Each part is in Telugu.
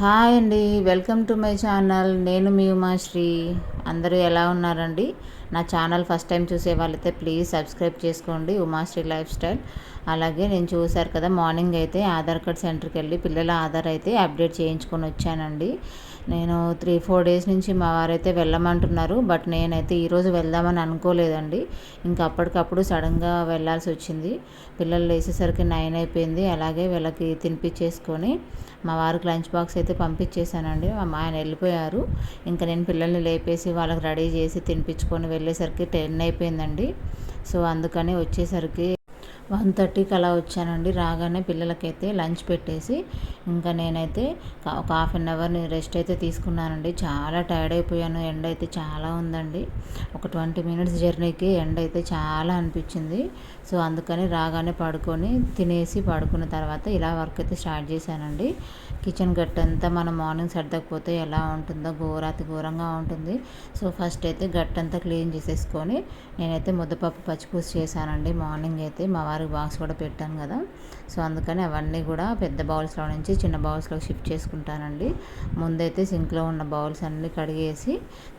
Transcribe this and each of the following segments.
హాయ్ అండి. Welcome to my channel. నేను మీ ఉమాశ్రీ అందరూ ఎలా ఉన్నారండి? నా ఛానల్ ఫస్ట్ టైం చూసే వాళ్ళైతే ప్లీజ్ సబ్స్క్రైబ్ చేసుకోండి. Umasri lifestyle. అలాగే నేను చూశారు కదా మార్నింగ్ అయితే ఆధార్ కార్డ్ సెంటర్కి వెళ్ళి పిల్లల ఆధార్ అయితే అప్డేట్ చేయించుకొని వచ్చానండి. నేను త్రీ ఫోర్ డేస్ నుంచి మా వారైతే వెళ్ళమంటున్నారు బట్ నేనైతే ఈరోజు వెళ్దామని అనుకోలేదండి. ఇంకా అప్పటికప్పుడు సడన్గా వెళ్ళాల్సి వచ్చింది. పిల్లలు లేచేసరికి నైన్ అయిపోయింది. అలాగే వీళ్ళకి తినిపించేసుకొని మా వారికి లంచ్ బాక్స్ అయితే పంపించేశానండి ఆయన వెళ్ళిపోయారు. ఇంకా నేను పిల్లల్ని లేపేసి వాళ్ళకి రెడీ చేసి తినిపించుకొని వెళ్ళేసరికి టెన్ అయిపోయిందండి. సో అందుకని వచ్చేసరికి వన్ థర్టీకి అలా వచ్చానండి. రాగానే పిల్లలకైతే లంచ్ పెట్టేసి ఇంకా నేనైతే ఒక హాఫ్ అన్ అవర్ రెస్ట్ అయితే తీసుకున్నానండి. చాలా టైర్డ్ అయిపోయాను. ఎండ అయితే చాలా ఉందండి. ఒక ట్వంటీ మినిట్స్ జర్నీకి ఎండ అయితే చాలా అనిపించింది. సో అందుకని రాగానే పడుకొని తినేసి పడుకున్న తర్వాత ఇలా వర్క్ అయితే స్టార్ట్ చేశానండి. కిచెన్ గట్టంతా మనం మార్నింగ్ సర్దకపోతే ఎలా ఉంటుందో ఘోరాతి ఘోరంగా ఉంటుంది. సో ఫస్ట్ అయితే గట్టంతా క్లీన్ చేసేసుకొని నేనైతే ముద్దపప్పు పచ్చిపూసి చేశానండి. మార్నింగ్ అయితే మా వారికి బాక్స్ కూడా పెట్టాను కదా. సో అందుకని అవన్నీ కూడా పెద్ద బౌల్స్లో నుంచి చిన్న బౌల్స్లో షిఫ్ట్ చేసుకుంటానండి. ముందైతే సింక్లో ఉన్న బౌల్స్ అన్నీ కడిగేసి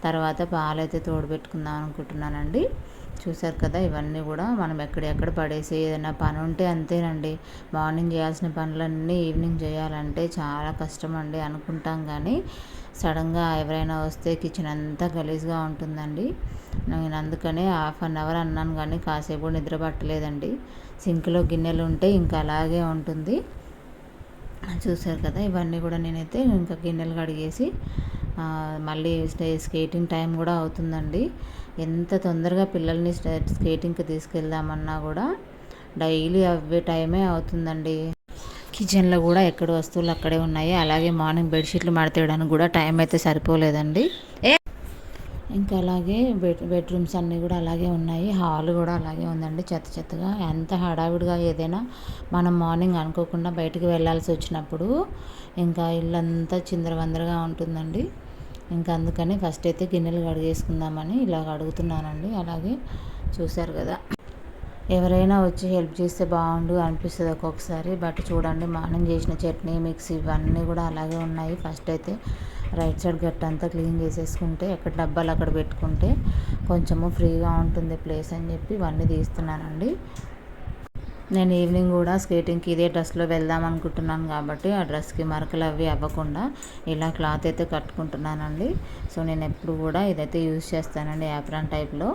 తర్వాత పాలైతే తోడుపెట్టుకుందాం అనుకుంటున్నానండి. చూసారు కదా ఇవన్నీ కూడా మనం ఎక్కడెక్కడ పడేసి ఏదైనా పని ఉంటే అంతేనండి. మార్నింగ్ చేయాల్సిన పనులన్నీ ఈవినింగ్ చేయాలంటే చాలా కష్టం అండి అనుకుంటాం కానీ సడన్గా ఎవరైనా వస్తే కిచెన్ అంతా గలీజ్గా ఉంటుందండి. నేను అందుకనే హాఫ్ అన్ అవర్ అన్నాను కానీ కాసేపు నిద్ర పట్టలేదండి. సింక్లో గిన్నెలు ఉంటే ఇంకా అలాగే ఉంటుంది. చూసారు కదా ఇవన్నీ కూడా నేనైతే ఇంకా గిన్నెలు కడిగేసి మళ్ళీ స్కేటింగ్ టైం కూడా అవుతుందండి. ఎంత తొందరగా పిల్లల్ని స్కేటింగ్కి తీసుకెళ్దామన్నా కూడా డైలీ అవే టైమే అవుతుందండి. కిచెన్లో కూడా ఎక్కడ వస్తువులు అక్కడే ఉన్నాయి. అలాగే మార్నింగ్ బెడ్షీట్లు మడతేయడానికి కూడా టైం అయితే సరిపోలేదండి ఇంకా అలాగే బెడ్ బెడ్రూమ్స్ అన్నీ కూడా అలాగే ఉన్నాయి. హాల్ కూడా అలాగే ఉందండి చెత్త చెత్తగా. ఎంత హడావిడిగా ఏదైనా మనం మార్నింగ్ అనుకోకుండా బయటికి వెళ్ళాల్సి వచ్చినప్పుడు ఇంకా ఇల్లంతా చిందరవందరగా ఉంటుందండి. ఇంకా అందుకని ఫస్ట్ అయితే గిన్నెలు కడిగేసుకుందామని ఇలా అడుగుతున్నానండి. అలాగే చూశారు కదా. ఎవరైనా వచ్చి హెల్ప్ చేస్తే బాగుండు అనిపిస్తుంది ఒక్కొక్కసారి బట్ చూడండి మార్నింగ్ చేసిన చట్నీ మిక్సీ ఇవన్నీ కూడా అలాగే ఉన్నాయి. ఫస్ట్ అయితే రైట్ సైడ్ గట్ట అంతా క్లీన్ చేసేసుకుంటే ఎక్కడ డబ్బాలు అక్కడ పెట్టుకుంటే కొంచెము ఫ్రీగా ఉంటుంది ప్లేస్ అని చెప్పి ఇవన్నీ తీస్తున్నానండి. నేను ఈవినింగ్ కూడా స్కేటింగ్కి ఇదే డ్రెస్లో వెళ్దాం అనుకుంటున్నాను కాబట్టి ఆ డ్రెస్కి మరకలు అవి అవ్వకుండా ఇలా క్లాత్ అయితే కట్టుకుంటున్నానండి. సో నేను ఎప్పుడు కూడా ఇదైతే యూజ్ చేస్తానండి యాప్రాన్ టైప్లో.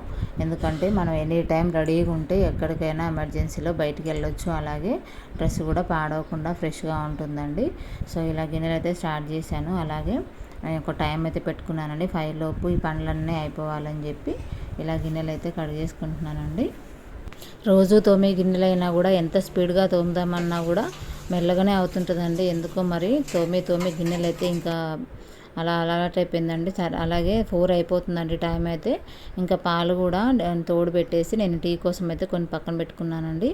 ఎందుకంటే మనం ఎనీ టైం రెడీగా ఉంటే ఎక్కడికైనా ఎమర్జెన్సీలో బయటికి వెళ్ళొచ్చు. అలాగే డ్రెస్ కూడా పాడవకుండా ఫ్రెష్గా ఉంటుందండి. సో ఇలా గిన్నెలు అయితే స్టార్ట్ చేశాను. అలాగే ఒక టైం అయితే పెట్టుకున్నానండి. ఫైవ్ లోపు ఈ పనులన్నీ అయిపోవాలని చెప్పి ఇలా గిన్నెలు అయితే కడిగేసుకుంటున్నానండి రోజు తోమే గిన్నెలైనా కూడా ఎంత స్పీడ్గా తోముదామన్నా కూడా మెల్లగానే అవుతుంటుందండి. ఎందుకో మరి తోమి తోమి గిన్నెలు అయితే ఇంకా అలా అలవాటు అయిపోయిందండి అలాగే ఫోర్ అయిపోతుందండి టైం అయితే. ఇంకా పాలు కూడా తోడు పెట్టేసి నేను టీ కోసం అయితే కొన్ని పక్కన పెట్టుకున్నానండి.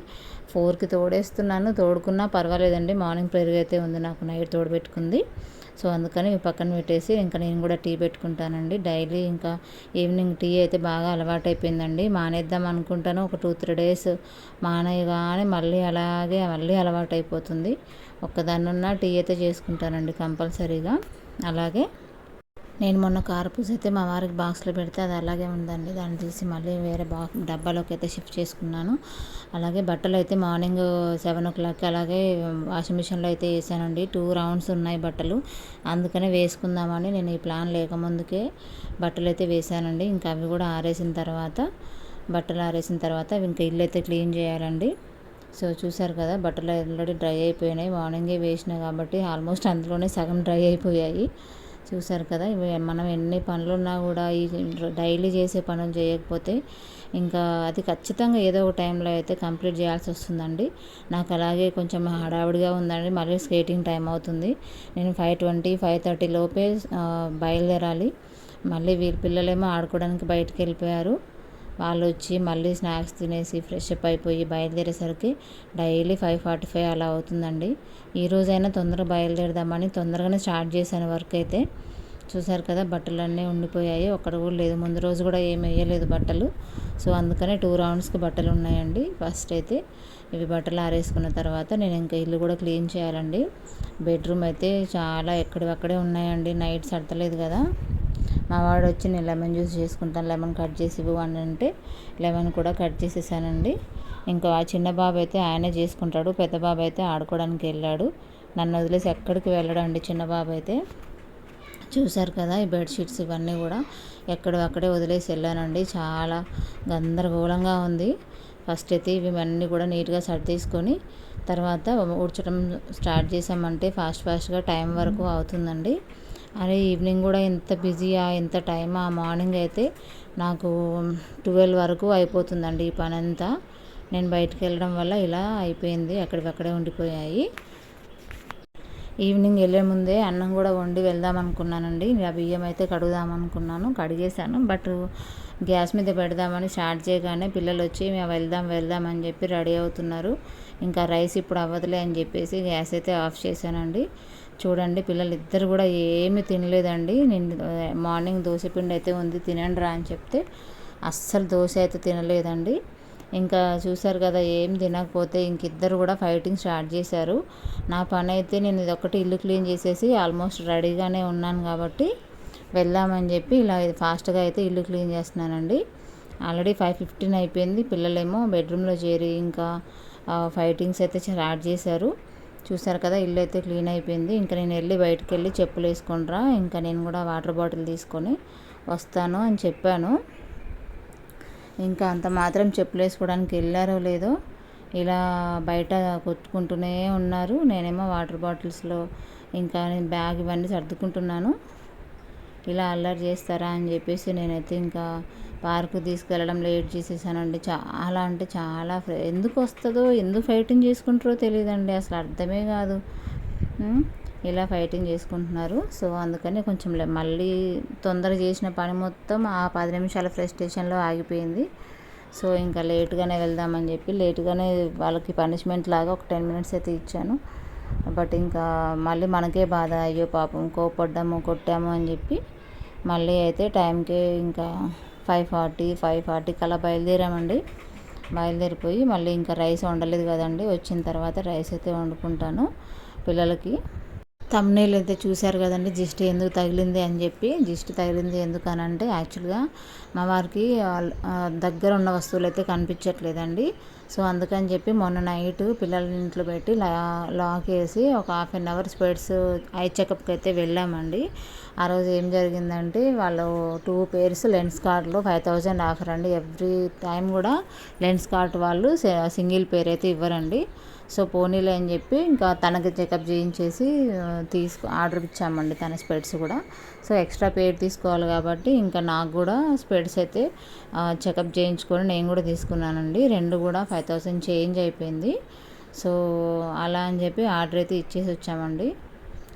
ఫోర్కి తోడేస్తున్నాను. తోడుకున్నా పర్వాలేదండి. మార్నింగ్ పెరుగు అయితే ఉంది నాకు. నైట్ తోడు పెట్టుకుంది. సో అందుకని పక్కన పెట్టేసి ఇంకా నేను కూడా టీ పెట్టుకుంటానండి. డైలీ ఇంకా ఈవినింగ్ టీ అయితే బాగా అలవాటు అయిపోయిందండి మానేద్దాం అనుకుంటాను. ఒక టూ త్రీ డేస్ మానేయగానే మళ్ళీ అలాగే మళ్ళీ అలవాటు అయిపోతుంది ఒక్కదాన్నున్న టీ అయితే చేసుకుంటానండి కంపల్సరీగా. అలాగే నేను మొన్న కారపూస అయితే మా వారికి బాక్స్లో పెడితే అది అలాగే ఉందండి. దాన్ని తీసి మళ్ళీ వేరే బా డబ్బాలోకి అయితే షిఫ్ట్ చేసుకున్నాను. అలాగే బట్టలు అయితే మార్నింగ్ సెవెన్ ఓ క్లాక్ అలాగే వాషింగ్ మిషన్లో అయితే వేసానండి. టూ రౌండ్స్ ఉన్నాయి బట్టలు. అందుకనే వేసుకుందామని నేను ఈ ప్లాన్ లేకముందుకే బట్టలు అయితే వేసానండి. ఇంకా అవి కూడా ఆరేసిన తర్వాత బట్టలు ఆరేసిన తర్వాత ఇంకా ఇల్లు అయితే క్లీన్ చేయాలండి. సో చూసారు కదా బట్టలు ఆల్రెడీ డ్రై అయిపోయినాయి. మార్నింగే వేసినాయి కాబట్టి ఆల్మోస్ట్ అందులోనే సగం డ్రై అయిపోయాయి. చూసారు కదా ఇవి మనం ఎన్ని పనులు ఉన్నా కూడా ఈ డైలీ చేసే పనులు చేయకపోతే ఇంకా అది ఖచ్చితంగా ఏదో ఒక టైంలో అయితే కంప్లీట్ చేయాల్సి వస్తుందండి. నాకు అలాగే కొంచెం హడావిడిగా ఉందండి మళ్ళీ స్కేటింగ్ టైం అవుతుంది. నేను ఫైవ్ ట్వంటీ ఫైవ్ థర్టీ లోపే బయలుదేరాలి. మళ్ళీ వీళ్ళ పిల్లలేమో ఆడుకోవడానికి బయటకు వెళ్ళిపోయారు. వాళ్ళు వచ్చి మళ్ళీ స్నాక్స్ తినేసి ఫ్రెష్ అప్ అయిపోయి బయలుదేరేసరికి డైలీ ఫైవ్ ఫార్టీ ఫైవ్ అలా అవుతుందండి. ఈ రోజైనా తొందరగా బయలుదేరదామని తొందరగానే స్టార్ట్ చేశాను వర్క్ అయితే. చూసారు కదా బట్టలన్నీ ఉండిపోయాయి. ఒక్కడ కూడా లేదు. ముందు రోజు కూడా ఏమి వేయలేదు బట్టలు. సో అందుకనే టూ రౌండ్స్కి బట్టలు ఉన్నాయండి ఫస్ట్ అయితే. ఇవి బట్టలు ఆరేసుకున్న తర్వాత నేను ఇంకా ఇల్లు కూడా క్లీన్ చేయాలండి. బెడ్రూమ్ అయితే చాలా ఎక్కడివక్కడే ఉన్నాయండి. నైట్ సర్దలేదు కదా. మా వాడు వచ్చి నేను లెమన్ జ్యూస్ చేసుకుంటాను లెమన్ కట్ చేసి ఇవ్వండి అంటే లెమన్ కూడా కట్ చేసేసానండి. ఇంకా ఆ చిన్న బాబు అయితే ఆయనే చేసుకుంటాడు పెద్ద బాబు అయితే ఆడుకోవడానికి వెళ్ళాడు. నన్ను వదిలేసి ఎక్కడికి వెళ్ళడం అండి చిన్న బాబు అయితే. చూశారు కదా ఈ బెడ్షీట్స్ ఇవన్నీ కూడా? ఎక్కడో అక్కడే వదిలేసి వెళ్ళానండి. చాలా గందరగోళంగా ఉంది. ఫస్ట్ అయితే ఇవి అన్నీ కూడా నీట్గా తీసుకొని తర్వాత ఊడ్చడం స్టార్ట్ చేసామంటే ఫాస్ట్ ఫాస్ట్గా టైం వరకు అవుతుందండి. అరే ఈవినింగ్ కూడా ఎంత బిజీయా ఎంత టైమా? మార్నింగ్ అయితే నాకు ట్వెల్వ్ వరకు అయిపోతుందండి ఈ పని అంతా నేను బయటకు వెళ్ళడం వల్ల ఇలా అయిపోయింది అక్కడికక్కడే ఉండిపోయాయి. ఈవినింగ్ వెళ్ళే ముందే అన్నం కూడా వండి వెళ్దాం అనుకున్నానండి. ఆ బియ్యం అయితే కడుగుదాం అనుకున్నాను కడిగేశాను. బట్ గ్యాస్ మీద పెడదామని స్టార్ట్ చేయగానే పిల్లలు వచ్చి మేము వెళ్దాం వెళ్దాం అని చెప్పి రెడీ అవుతున్నారు. ఇంకా రైస్ ఇప్పుడు అవ్వదులే అని చెప్పేసి గ్యాస్ అయితే ఆఫ్ చేశానండి. చూడండి పిల్లలు ఇద్దరు కూడా ఏమి తినలేదండి. నేను మార్నింగ్ దోశ పిండి అయితే ఉంది తినండి రా అని చెప్తే అస్సలు దోశ అయితే తినలేదండి. ఇంకా చూశారు కదా ఏం తినకపోతే ఇంక ఇద్దరు కూడా ఫైటింగ్ స్టార్ట్ చేశారు. నా పని అయితే నేను ఇది ఇల్లు క్లీన్ చేసేసి ఆల్మోస్ట్ రెడీగానే ఉన్నాను కాబట్టి వెళ్దామని చెప్పి ఇలా ఫాస్ట్గా అయితే ఇల్లు క్లీన్ చేస్తున్నానండి. ఆల్రెడీ ఫైవ్ ఫిఫ్టీన్ అయిపోయింది పిల్లలేమో బెడ్రూమ్లో చేరి ఇంకా ఫైటింగ్స్ అయితే స్టార్ట్ చేశారు. చూసారు కదా ఇల్లు అయితే క్లీన్ అయిపోయింది. ఇంకా నేను వెళ్ళి బయటకు వెళ్ళి చెప్పులు వేసుకునిరా ఇంకా నేను కూడా వాటర్ బాటిల్ తీసుకొని వస్తాను అని చెప్పాను. ఇంకా అంత మాత్రం చెప్పులు వేసుకోవడానికి వెళ్ళారో లేదో ఇలా బయట కొట్టుకుంటూనే ఉన్నారు. నేనేమో వాటర్ బాటిల్స్లో ఇంకా నేను బ్యాగ్ ఇవన్నీ సర్దుకుంటున్నాను. ఇలా అల్లరి చేస్తారా అని చెప్పేసి నేనైతే ఇంకా పార్కు తీసుకెళ్ళడం లేట్ చేసేసానండి. చాలా అంటే చాలా ఎందుకు వస్తుందో ఎందుకు ఫైటింగ్ చేసుకుంటారో తెలియదండి. అసలు అర్థమే కాదు. ఇలా ఫైటింగ్ చేసుకుంటున్నారు. సో అందుకని కొంచెం మళ్ళీ తొందర చేసిన పని మొత్తం ఆ పది నిమిషాల ఫ్రస్ట్రేషన్లో ఆగిపోయింది. సో ఇంకా లేట్గానే వెళ్దామని చెప్పి లేట్గానే వాళ్ళకి పనిష్మెంట్ లాగా ఒక టెన్ మినిట్స్ అయితే ఇచ్చాను. బట్ ఇంకా మళ్ళీ మనకే బాధ. అయ్యో పాపం కోపడ్డాము కొట్టాము అని చెప్పి మళ్ళీ అయితే టైంకి ఇంకా ఫైవ్ ఫార్టీ ఫైవ్ ఫార్టీకి అలా బయలుదేరామండి. బయలుదేరిపోయి మళ్ళీ ఇంకా రైస్ వండలేదు కదండి. వచ్చిన తర్వాత రైస్ అయితే వండుకుంటాను పిల్లలకి. తమ్నేలు అయితే చూశారు కదండి జిస్ట్ ఎందుకు తగిలింది అని చెప్పి. జిస్ట్ తగిలింది ఎందుకనంటే యాక్చువల్గా మా వారికి దగ్గర ఉన్న వస్తువులు అయితే కనిపించట్లేదండి. సో అందుకని చెప్పి మొన్న నైట్ పిల్లల ఇంట్లో పెట్టి లా లాక్ వేసి ఒక half an hour specs eye చెకప్కి అయితే వెళ్ళామండి. ఆ రోజు ఏం జరిగిందంటే వాళ్ళు టూ పేర్స్ లెన్స్ కార్డులో ఫైవ్ థౌజండ్ ఆఫర్ అండి. ఎవ్రీ టైం కూడా లెన్స్ కార్డ్ వాళ్ళు సింగిల్ పేర్ అయితే ఇవ్వరండి. సో పోనీలే అని చెప్పి ఇంకా తనకి చెకప్ చేయించేసి తీసుకు ఆర్డర్ ఇచ్చామండి తన స్పెడ్స్ కూడా. సో ఎక్స్ట్రా పేడ్ తీసుకోవాలి కాబట్టి ఇంకా నాకు కూడా స్పెడ్స్ అయితే చెకప్ చేయించుకొని నేను కూడా తీసుకున్నానండి. రెండు కూడా ఫైవ్ థౌసండ్ చేంజ్ అయిపోయింది. సో అలా అని చెప్పి ఆర్డర్ అయితే ఇచ్చేసి వచ్చామండి.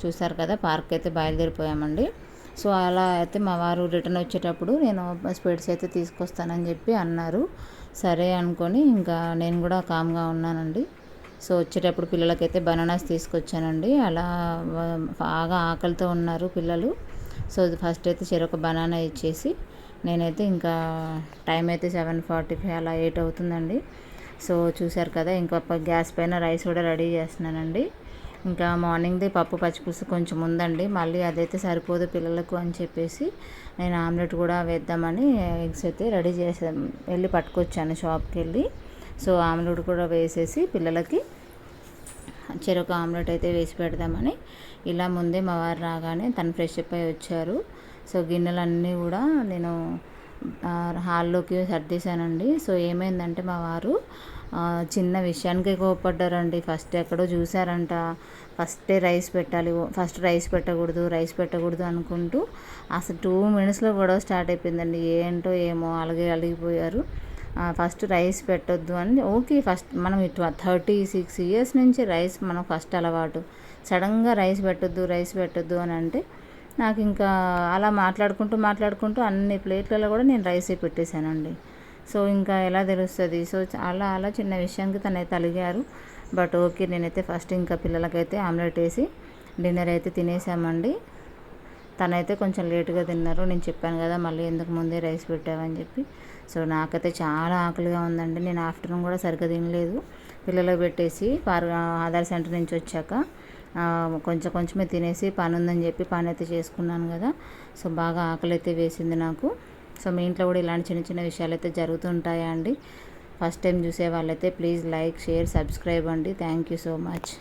చూసారు కదా పార్క్ అయితే బయలుదేరిపోయామండి. సో అలా అయితే మా వారు రిటర్న్ వచ్చేటప్పుడు నేను స్పెడ్స్ అయితే తీసుకొస్తానని చెప్పి అన్నారు. సరే అనుకొని ఇంకా నేను కూడా కామ్గా ఉన్నానండి. సో వచ్చేటప్పుడు పిల్లలకైతే బనానాస్ తీసుకొచ్చానండి. అలా బాగా ఆకలితో ఉన్నారు పిల్లలు. సో ఫస్ట్ అయితే చెరొక బనానా ఇచ్చేసి నేనైతే ఇంకా టైం అయితే సెవెన్ ఫార్టీ ఫైవ్ అలా ఎయిట్ అవుతుందండి. సో చూశారు కదా ఇంకా గ్యాస్ పైన రైస్ కూడా రెడీ చేస్తున్నానండి. ఇంకా మార్నింగ్ది పప్పు పచ్చిపులుసు కొంచెం ఉందండి. మళ్ళీ అదైతే సరిపోదు పిల్లలకు అని చెప్పేసి నేను ఆమ్లెట్ కూడా వేద్దామని ఎగ్స్ అయితే రెడీ చేసాను వెళ్ళి పట్టుకొచ్చాను షాప్కి వెళ్ళి సో ఆమ్లెట్ కూడా వేసేసి పిల్లలకి చెరొక ఆమ్లెట్ అయితే వేసి పెడదామని. ఇలా ముందే మా వారు రాగానే తను ఫ్రెష్ అప్ అయి వచ్చారు. సో గిన్నెలన్నీ కూడా నేను హాల్లోకి సర్దేశానండి. సో ఏమైందంటే మా వారు చిన్న విషయానికి కోపడ్డారండి. ఫస్ట్ ఎక్కడో చూసారంట ఫస్టే రైస్ పెట్టాలి ఫస్ట్ రైస్ పెట్టకూడదు రైస్ పెట్టకూడదు అనుకుంటూ అసలు టూ మినిట్స్లో గొడవ స్టార్ట్ అయిపోయిందండి. ఏంటో ఏమో అలాగే అలిగిపోయారు. ఫస్ట్ రైస్ పెట్టొద్దు అని. ఓకే ఫస్ట్ మనం ఇటు థర్టీ సిక్స్ ఇయర్స్ నుంచి రైస్ మనం ఫస్ట్ అలవాటు. సడన్గా రైస్ పెట్టొద్దు రైస్ పెట్టొద్దు అని అంటే నాకు ఇంకా అలా మాట్లాడుకుంటూ మాట్లాడుకుంటూ అన్ని ప్లేట్లలో కూడా నేను రైసే పెట్టేశానండి. సో ఇంకా ఎలా తెలుస్తుంది? సో అలా అలా చిన్న విషయానికి తనైతే అలిగారు. బట్ ఓకే నేనైతే ఫస్ట్ ఇంకా పిల్లలకైతే ఆమ్లెట్ వేసి డిన్నర్ అయితే తినేసామండి తనైతే కొంచెం లేటుగా తిన్నారు. నేను చెప్పాను కదా మళ్ళీ ఎందుకు ముందే రైస్ పెట్టావని చెప్పి. సో నాకైతే చాలా ఆకలిగా ఉందండి. నేను ఆఫ్టర్నూన్ కూడా సరిగ్గా తినలేదు. పిల్లలు పెట్టేసి పార్ ఆధార్ సెంటర్ నుంచి వచ్చాక కొంచెం కొంచెమే తినేసి పని ఉందని చెప్పి పని అయితే చేసుకున్నాను కదా. సో బాగా ఆకలి అయితే వేసింది నాకు. సో మీ ఇంట్లో కూడా ఇలాంటి చిన్న చిన్న విషయాలు అయితే జరుగుతుంటాయా అండి? ఫస్ట్ టైం చూసే వాళ్ళైతే ప్లీజ్ లైక్ షేర్ సబ్స్క్రైబ్ అండి. Thank you so much.